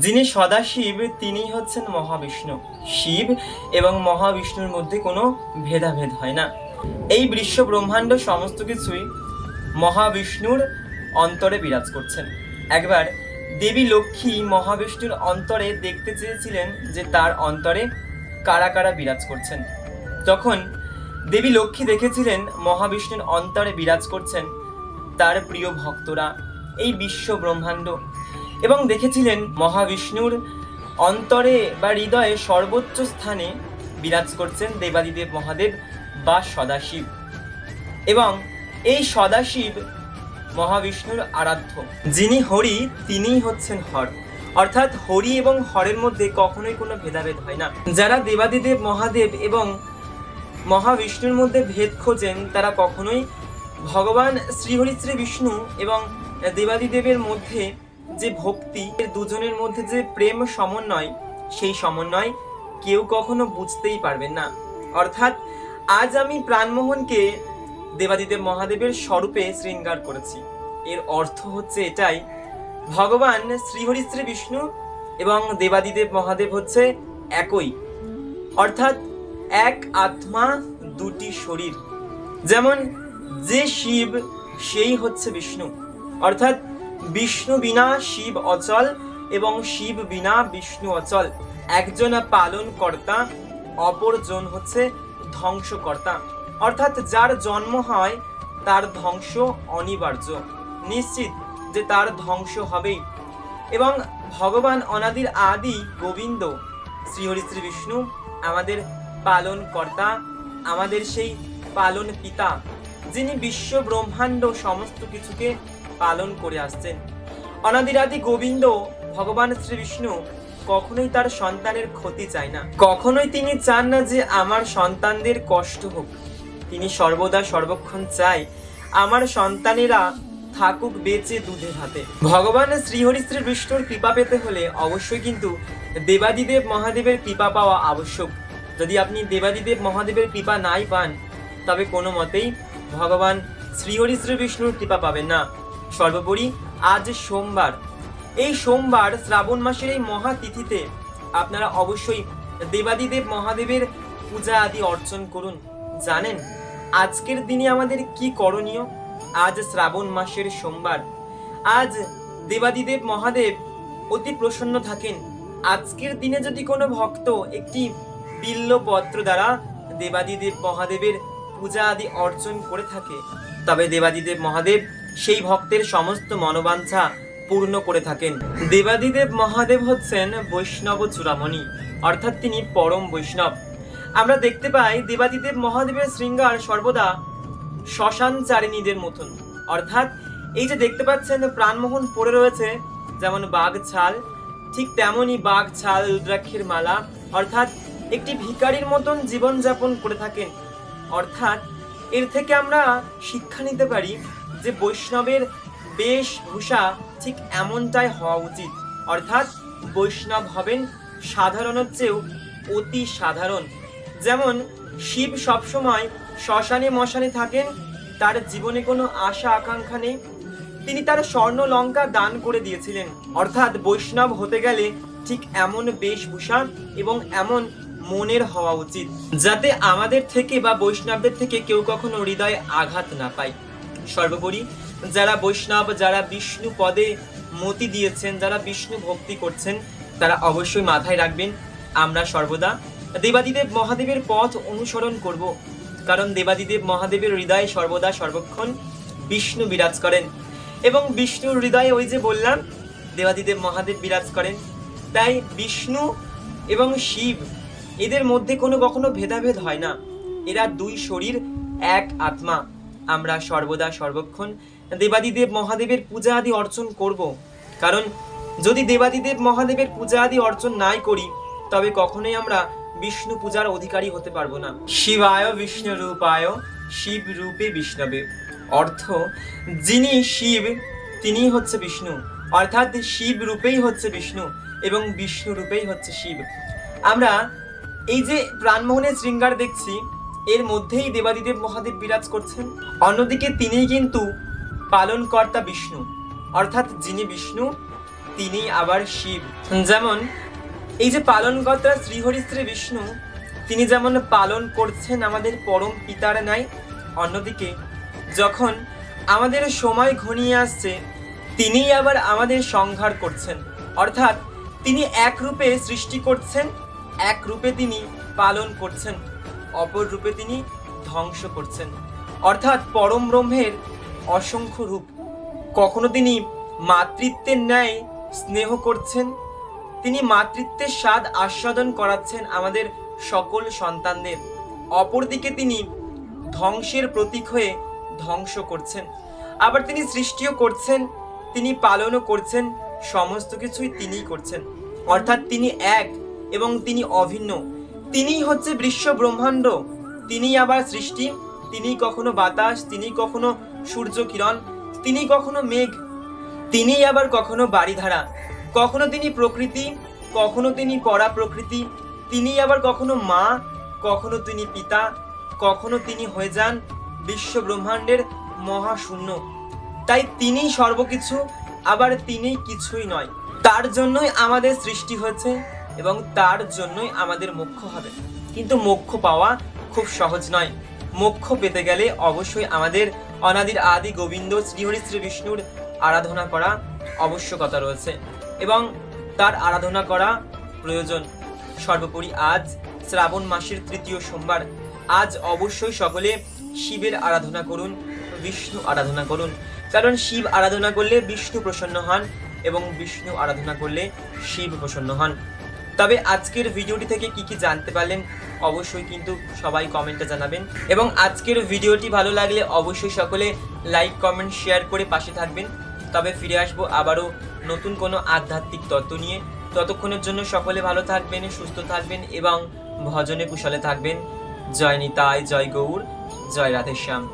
যিনি সদাশিব তিনি হচ্ছেন মহাবিষ্ণু। শিব এবং মহাবিষ্ণুর মধ্যে কোনো ভেদাভেদ হয় না। এই বিশ্ব ব্রহ্মাণ্ড সমস্ত কিছুই মহাবিষ্ণুর অন্তরে বিরাজ করছেন। একবার দেবী লক্ষ্মী মহাবিষ্ণুর অন্তরে দেখতে চেয়েছিলেন যে তার অন্তরে কারা কারা বিরাজ করছেন। তখন দেবী লক্ষ্মী দেখেছিলেন মহাবিষ্ণুর অন্তরে বিরাজ করছেন তার প্রিয় ভক্তরা। এই বিশ্ব ব্রহ্মাণ্ড এবং দেখেছিলেন মহাবিষ্ণুর অন্তরে বা হৃদয়ে সর্বোচ্চ স্থানে বিরাজ করছেন দেবাদিদেব মহাদেব বা সদাশিব। এবং এই সদাশিব মহাবিষ্ণুর আরাধ্য, যিনি হরি, তিনিই হচ্ছেন হর। অর্থাৎ হরি এবং হরের মধ্যে কখনোই কোনো ভেদাভেদ হয় না। যারা দেবাদিদেব মহাদেব এবং মহাবিষ্ণুর মধ্যে ভেদ খোঁজেন, তারা কখনোই ভগবান শ্রীহরি শ্রী বিষ্ণু এবং দেবাদিদেবের মধ্যে যে ভক্তি দুজনের মধ্যে যে প্রেম সমন্বয়, সেই সমন্বয় কেউ কখনো বুঝতেই পারবেন না। অর্থাৎ আজ আমি প্রাণমোহনকে দেবাদিদেব মহাদেবের স্বরূপে শৃঙ্গার করেছি। এর অর্থ হচ্ছে এটাই, ভগবান শ্রীহরি শ্রী বিষ্ণু এবং দেবাদিদেব মহাদেব হচ্ছে একই। অর্থাৎ এক আত্মা, দুটি শরীর। যেমন যে শিব, সেই হচ্ছে বিষ্ণু। অর্থাৎ বিষ্ণু বিনা শিব অচল এবং শিব বিনা বিষ্ণু অচল। একজন পালন কর্তা অপরজন হচ্ছে ধ্বংসকর্তা। অর্থাৎ যার জন্ম হয়, তার ধ্বংস অনিবার্য। নিশ্চিত যে তার ধ্বংস হবেই। এবং ভগবান অনাদির আদি গোবিন্দ শ্রীহরি শ্রী বিষ্ণু, আমাদের পালন কর্তা আমাদের সেই পালন পিতা, যিনি বিশ্ব ব্রহ্মাণ্ড সমস্ত কিছুকে পালন করে আসছেন। অনাদিরাদি গোবিন্দ ভগবান শ্রী বিষ্ণু কখনোই তার সন্তানের ক্ষতি চায় না। কখনোই তিনি চান না যে আমার সন্তানদের কষ্ট হোক। তিনি সর্বদা সর্বক্ষণ চায় আমার সন্তানেরা থাকুক বেঁচে দুধে ভাতে ভগবান শ্রীহরি শ্রী বিষ্ণুর কৃপা পেতে হলে অবশ্যই কিন্তু দেবাদিদেব মহাদেবের কৃপা পাওয়া আবশ্যক। যদি আপনি দেবাদিদেব মহাদেবের কৃপা নাই পান, তবে কোনো মতেই ভগবান শ্রীহরি শ্রী বিষ্ণুর কৃপা পাবেন না। সর্বোপরি আজ সোমবার। এই সোমবার শ্রাবণ মাসের এই মহা তিথিতে আপনারা অবশ্যই দেবাদিদেব মহাদেবের পূজা আদি অর্চন করুন। জানেন, আজকের দিনে আমাদের কি করণীয়? আজ শ্রাবণ মাসের সোমবার। আজ দেবাদিদেব মহাদেব অতি প্রসন্ন থাকেন। আজকের দিনে যদি কোনো ভক্ত একটি বিল্লপত্র দ্বারা দেবাদিদেব মহাদেবের পূজা আদি অর্জন করে থাকে, তবে দেবাদিদেব মহাদেব সেই ভক্তের সমস্ত মনোবাঞ্ছা পূর্ণ করে থাকেন। দেবাদিদেব মহাদেব হচ্ছেন বৈষ্ণব চূড়ামণি, অর্থাৎ তিনি পরম বৈষ্ণব। আমরা দেখতে পাই দেবাদিদেব মহাদেবের শৃঙ্গার সর্বদা শ্মশান চারিণীদের মতন। অর্থাৎ এই যে দেখতে পাচ্ছেন, প্রাণমোহন পড়ে রয়েছে, যেমন বাঘ ছাল, ঠিক তেমনই বাঘ ছাল, রুদ্রাক্ষের মালা, অর্থাৎ একটি ভিখারির মতন জীবনযাপন করে থাকেন। অর্থাৎ এর থেকে আমরা শিক্ষা নিতে পারি যে বৈষ্ণবের বেশভূষা ঠিক এমনটাই হওয়া উচিত। অর্থাৎ বৈষ্ণব হবেন সাধারণের চেয়েও অতি সাধারণ। যেমন, শিব সবসময় শ্মশানে মশানে থাকেন, তার জীবনে কোনো আশা আকাঙ্ক্ষা নেই। তিনি তার স্বর্ণ লঙ্কা দান করে দিয়েছিলেন। অর্থাৎ বৈষ্ণব হতে গেলে ঠিক এমন বেশভূষা এবং এমন মনের হওয়া উচিত, যাতে আমাদের থেকে বা বৈষ্ণবদের থেকে কেউ কখনো হৃদয়ে আঘাত না পায়। সর্বোপরি। যারা বৈষ্ণব, যারা বিষ্ণু পদে মতি দিয়েছেন, যারা বিষ্ণু ভক্তি করছেন, তারা অবশ্যই মাথায় রাখবেন, আমরা সর্বদা দেবাদিদেব মহাদেবের পথ অনুসরণ করব। কারণ দেবাদিদেব মহাদেবের হৃদয়ে সর্বদা সর্বক্ষণ বিষ্ণু বিরাজ করেন। এবং বিষ্ণুর হৃদয়ে ওই যে বললাম, দেবাদিদেব মহাদেব বিরাজ করেন। তাই বিষ্ণু এবং শিব, এদের মধ্যে কোনো কখনো ভেদাভেদ হয় না। এরা দুই শরীর, এক আত্মা। আমরা সর্বদা সর্বক্ষণ দেবাদিদেব মহাদেবের পূজা আদি অর্চন করব। কারণ যদি দেবাদিদেব মহাদেবের পূজা আদি অর্চন নাই করি, তবে কখনোই আমরা বিষ্ণু পূজার অধিকারী হতে পারব না। শিবায় বিষ্ণু রূপায় শিব রূপে বিষ্ণবে। অর্থ, যিনি শিব, তিনিই হচ্ছে বিষ্ণু। অর্থাৎ শিব রূপেই হচ্ছে বিষ্ণু এবং বিষ্ণু রূপেই হচ্ছে শিব। আমরা এই যে প্রাণমোহনের শৃঙ্গার দেখছি এর মধ্যেই দেবাদিদেব মহাদেব বিরাজ করছেন। অন্যদিকে তিনিই কিন্তু পালনকর্তা বিষ্ণু। অর্থাৎ যিনি বিষ্ণু তিনি আবার শিব। যেমন, এই যে পালনকর্তা শ্রীহরি শ্রী বিষ্ণু, তিনি যেমন পালন করছেন আমাদের পরম পিতার ন্যায়, অন্যদিকে যখন আমাদের সময় ঘনিয়ে আসছে, তিনিই আবার আমাদের সংহার করছেন। অর্থাৎ তিনি এক রূপে সৃষ্টি করছেন, এক রূপে তিনি পালন করছেন। অপর রূপে তিনি ধ্বংস করছেন। অর্থাৎ পরম ব্রহ্মের অসংখ্য রূপ। কখনো তিনি মাতৃত্বের ন্যায় স্নেহ করছেন? তিনি মাতৃত্বের স্বাদ আস্বাদন করাচ্ছেন আমাদের সকল সন্তানদের। অপরদিকে তিনি ধ্বংসের প্রতীক হয়ে ধ্বংস করছেন। আবার তিনি সৃষ্টিও করছেন, তিনি পালনও করছেন, সমস্ত কিছুই তিনিই করছেন। অর্থাৎ তিনি এক এবং তিনি অভিন্ন। তিনিই হচ্ছে বিশ্ব ব্রহ্মাণ্ড। তিনি আবার সৃষ্টি তিনি কখনো বাতাস তিনি কখনো সূর্য কিরণ তিনি কখনো মেঘ, তিনিই আবার কখনো বাড়িধারা কখনো তিনি প্রকৃতি, কখনো তিনি পরা প্রকৃতি তিনি আবার কখনো মা, কখনো তিনি পিতা, কখনো তিনি হয়ে যান বিশ্ব ব্রহ্মাণ্ডের মহাশূন্য। তাই তিনিই সর্বকিছু, আবার তিনি কিছুই নয়। তার জন্যই আমাদের সৃষ্টি হয়েছে এবং তার জন্যই আমাদের মোক্ষ হবে। কিন্তু মোক্ষ পাওয়া খুব সহজ নয়। মোক্ষ পেতে গেলে অবশ্যই আমাদের অনাদির আদি গোবিন্দ শ্রীহরি শ্রী বিষ্ণুর আরাধনা করা আবশ্যকতা রয়েছে এবং তার আরাধনা করা প্রয়োজন। সর্বোপরি আজ শ্রাবণ মাসের তৃতীয় সোমবার। আজ অবশ্যই সকলে শিবের আরাধনা করুন, বিষ্ণু আরাধনা করুন। কারণ শিব আরাধনা করলে বিষ্ণু প্রসন্ন হন এবং বিষ্ণু আরাধনা করলে শিব প্রসন্ন হন। তবে আজকের ভিডিওটি থেকে কি কি জানতে পারলেন অবশ্যই কিন্তু সবাই কমেন্টে জানাবেন। এবং আজকের ভিডিওটি ভালো লাগলে অবশ্যই সকলে লাইক কমেন্ট শেয়ার করে পাশে থাকবেন। তবে ফিরে আসব আবারও নতুন কোনো আধ্যাত্মিক তত্ত্ব নিয়ে। ততক্ষণের জন্য সকলে ভালো থাকবেন, সুস্থ থাকবেন এবং ভজনে কুশলে থাকবেন। জয় নিতাই, জয় গৌর, জয় রাধেশ্যাম।